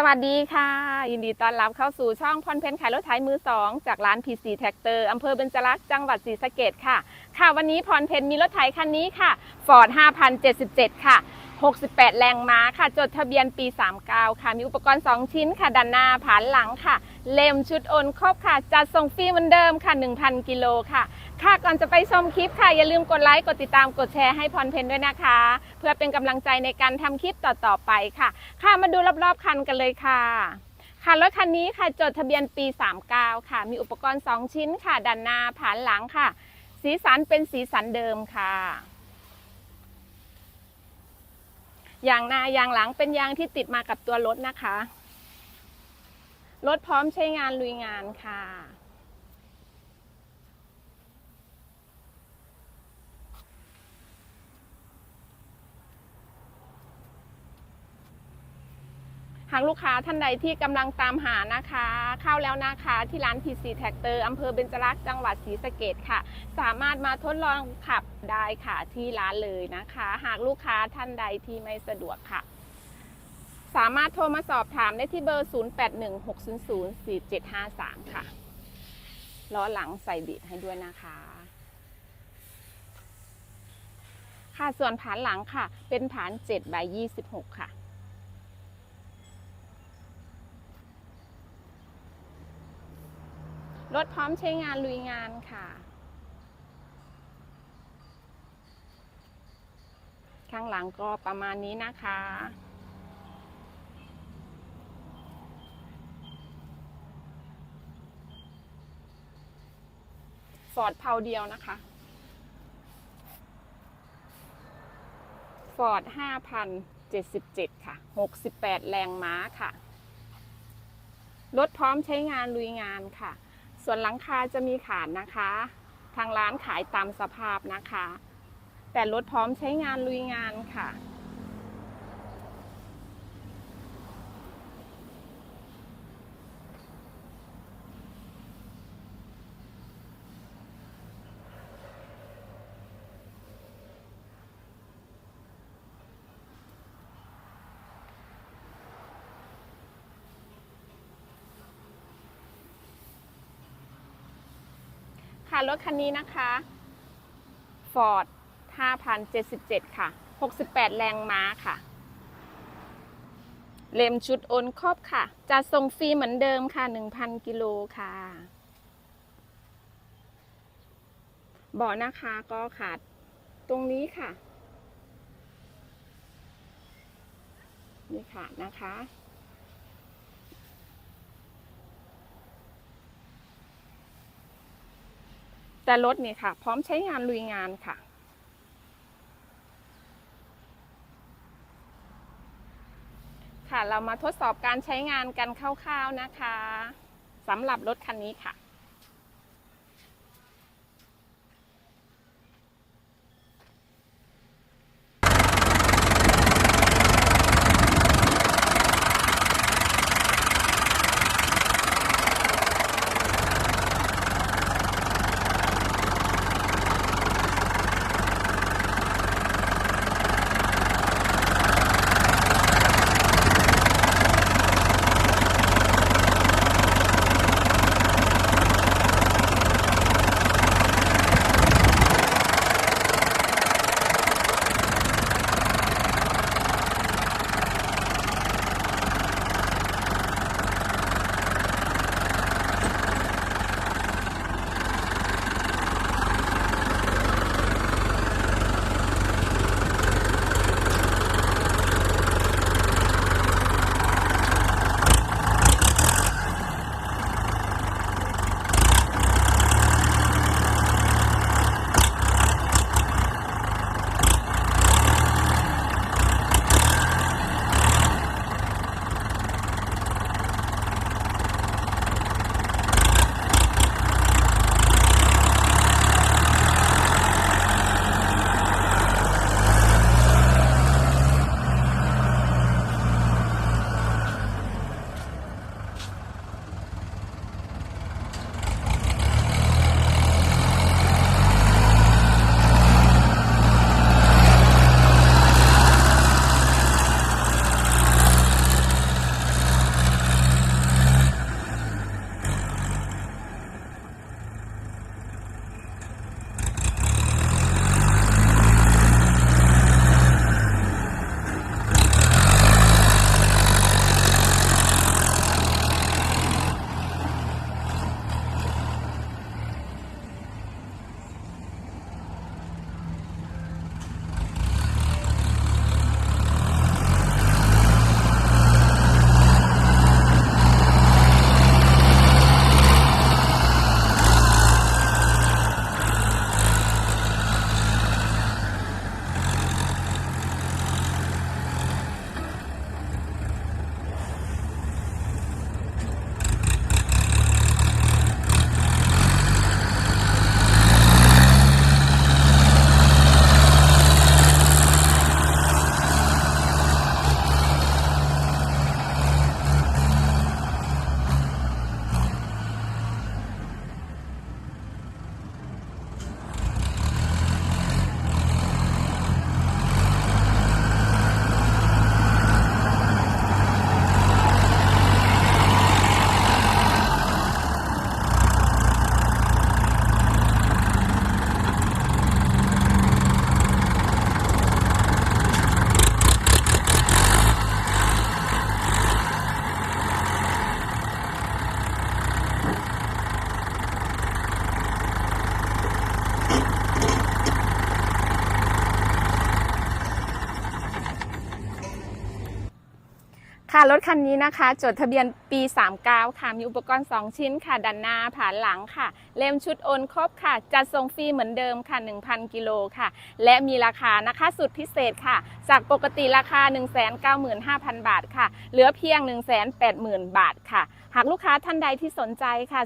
สวัสดีค่ะ ยินดีต้อนรับเข้าสู่ช่องพรเพนขายรถไถมือสองจากร้าน PC Tractor อำเภอเบญจรักษ์จังหวัดศรีสะเกดค่ะ ค่ะวันนี้พรเพนมีรถไถคันนี้ค่ะ Ford 5077 ค่ะ 68 แรงม้าค่ะ จดทะเบียนปี 39 ค่ะ มีอุปกรณ์ 2 ชิ้นค่ะด้านหน้าผานหลังค่ะ เล่มชุดโอนครบค่ะ จัดส่งฟรีเหมือนเดิมค่ะ 1,000 กิโลค่ะ ค่ะก่อนจะไปชมคลิปค่ะ อย่าลืมกดไลค์ กดติดตามกดแชร์ให้พรเพนด้วยนะคะ เพื่อเป็นกำลังใจในการทำคลิปต่อๆไปค่ะ ค่ะมาดูรอบๆคันกันเลยค่ะค่ะรถคันนี้ค่ะจดทะเบียนปี 39 ค่ะ มีอุปกรณ์ 2 ชิ้นค่ะด้านหน้าผานหลังค่ะ สีสันเป็นสีสันเดิมค่ะ ยางหน้ายางหลังเป็นยางที่ติดมากับตัวรถนะคะ รถพร้อมใช้งานลุยงานค่ะ หากลูกค้าท่านใดที่กำลังตามหานะคะ เข้าแล้วนะคะที่ร้าน PC Tractor อำเภอเบญจรักษ์จังหวัดศรีสะเกดค่ะ สามารถมาทดลองขับได้ค่ะที่ร้านเลยนะคะ หากลูกค้าท่านใดที่ไม่สะดวกค่ะ สามารถโทรมาสอบถามได้ที่เบอร์ 0816004753 ค่ะล้อหลังใส่บิดให้ด้วยนะคะค่ะส่วนผานหลังค่ะ เป็นผาน7ใบ26 ค่ะ รถพร้อมใช้งานลุยงานค่ะ ข้างหลังก็ประมาณนี้นะคะ ฟอร์ดเพาเดียวนะคะ ฟอร์ด5,077 ค่ะ 68 แรงม้าค่ะ รถพร้อมใช้งานลุยงานค่ะ ส่วนหลังคาจะมีขานนะคะ ทางร้านขายตามสภาพนะคะ แต่รถพร้อมใช้งานลุยงานค่ะ ค่ะรถคันนี้นะคะ Ford 5,077 ค่ะ 68 แรงม้าค่ะ เลมชุดโอนครอบค่ะ จะส่งฟรีเหมือนเดิมค่ะ 1,000 กิโลค่ะเบาะนะคะก็ขาดตรงนี้ค่ะ นี่ค่ะนะคะ แต่รถนี่ค่ะ พร้อมใช้งานลุยงานค่ะ ค่ะเรามาทดสอบการใช้งานกันคร่าวๆนะคะสำหรับรถคันนี้ค่ะ ค่ะรถคันนี้นะคะ จดทะเบียนปี 39 ค่ะ มีอุปกรณ์ 2 ชิ้นค่ะ ดันหน้าผ่านหลังค่ะ เล่มชุดโอนครบค่ะ จัดส่งฟรีเหมือนเดิมค่ะ 1,000 กิโลค่ะ และมีราคานะคะสุดพิเศษค่ะ จากปกติราคา 195,000 บาทค่ะ เหลือเพียง 180,000 บาทค่ะ หากลูกค้าท่านใดที่สนใจค่ะ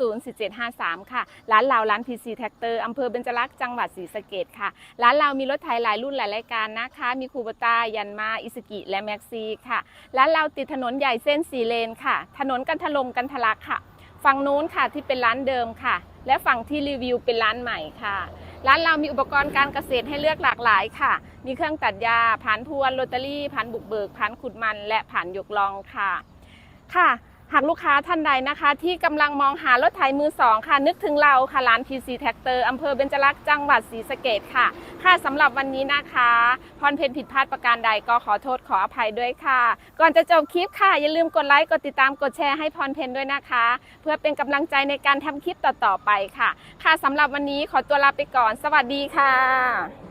0816004753 ค่ะ ร้านเราร้าน PC Tractor อำเภอเบญจลักษณ์จังหวัดศรีสะเกดค่ะ ร้านเรามีรถไถหลายรุ่นหลายรายการนะคะ มีคูบตายันมาอิสกิ และแม็กซีค่ะ ร้านเราติดถนนใหญ่เส้นสีเลนค่ะ ถนนกันทะลมกันทะลักค่ะ ฝั่งนู้นค่ะที่เป็นร้านเดิมค่ะ และฝั่งที่รีวิวเป็นร้านใหม่ค่ะ ร้านเรามีอุปกรณ์การเกษตรให้เลือกหลากหลายค่ะ มีเครื่องตัดหญ้าผ่านพวนโรตารี่ผ่านบุกเบิกผ่านขุดมัน และผ่านยกลองค่ะ ค่ะ หากลูกค้าท่านใดนะคะ ที่กำลังมองหารถไถมือสองค่ะ นึกถึงเราค่ะร้าน PC Tractor อำเภอเบญจลักษณ์จังหวัดศรีสะเกดค่ะ ค่ะสำหรับวันนี้นะคะพรเพนผิดพลาดประการใดก็ขอโทษขออภัยด้วยค่ะ ก่อนจะจบคลิปค่ะ อย่าลืมกดไลค์กดติดตามกดแชร์ให้พรเพนด้วยนะคะ เพื่อเป็นกำลังใจในการทำคลิปต่อๆไปค่ะ ค่ะสำหรับวันนี้ขอตัวลาไปก่อน สวัสดีค่ะ